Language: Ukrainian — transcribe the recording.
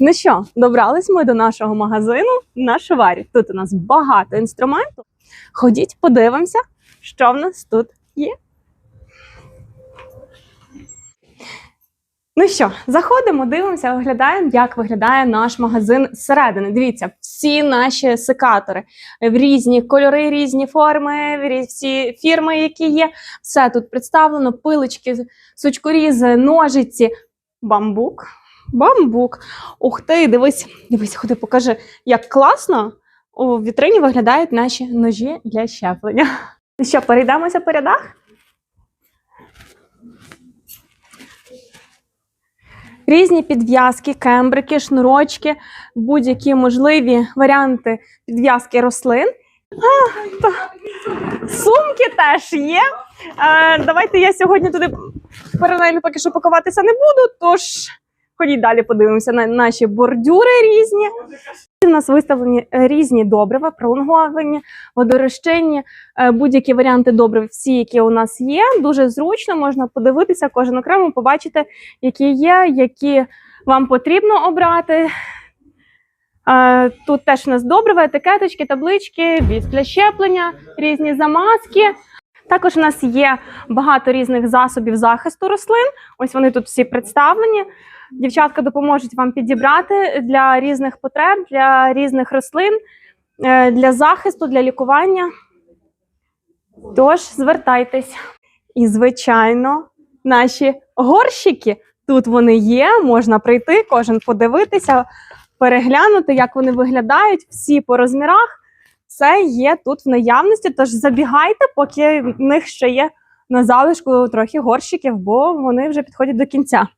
Ну що, добрались ми до нашого магазину на шварі. Тут у нас багато інструменту. Ходіть, подивимося, що в нас тут є. Ну що, заходимо, дивимося, оглядаємо, як виглядає наш магазин зсередини. Дивіться, всі наші секатори в різні кольори, різні форми, всі фірми, які є. Все тут представлено: пилочки, сучкорізи, ножиці, бамбук. Бамбук. Ух ти, дивись, дивись, ходи, покажи, як класно у вітрині виглядають наші ножі для щеплення. Що, перейдемося по рядах? Різні підв'язки, кембрики, шнурочки, будь-які можливі варіанти підв'язки рослин. А, та- Сумки теж є. Е, давайте я сьогодні туди паралельно поки що пакуватися не буду, тож ходіть далі, подивимося на наші бордюри різні. У нас виставлені е, різні добрива, пролонговані, водорозчинні, е, будь-які варіанти добрив, всі, які у нас є. Дуже зручно, можна подивитися кожен окремо, побачити, які є, які вам потрібно обрати. Е, Тут теж у нас добрива, етикеточки, таблички, від щеплення, різні замазки. Також у нас є багато різних засобів захисту рослин. Ось вони тут всі представлені. Дівчатка допоможуть вам підібрати для різних потреб, для різних рослин, е, для захисту, для лікування. Тож звертайтесь. І, звичайно, наші горщики. Тут вони є, можна прийти, кожен подивитися, переглянути, як вони виглядають, всі по розмірах. Все є тут в наявності. Тож забігайте, поки в них ще є на залишку трохи горщиків, бо вони вже підходять до кінця.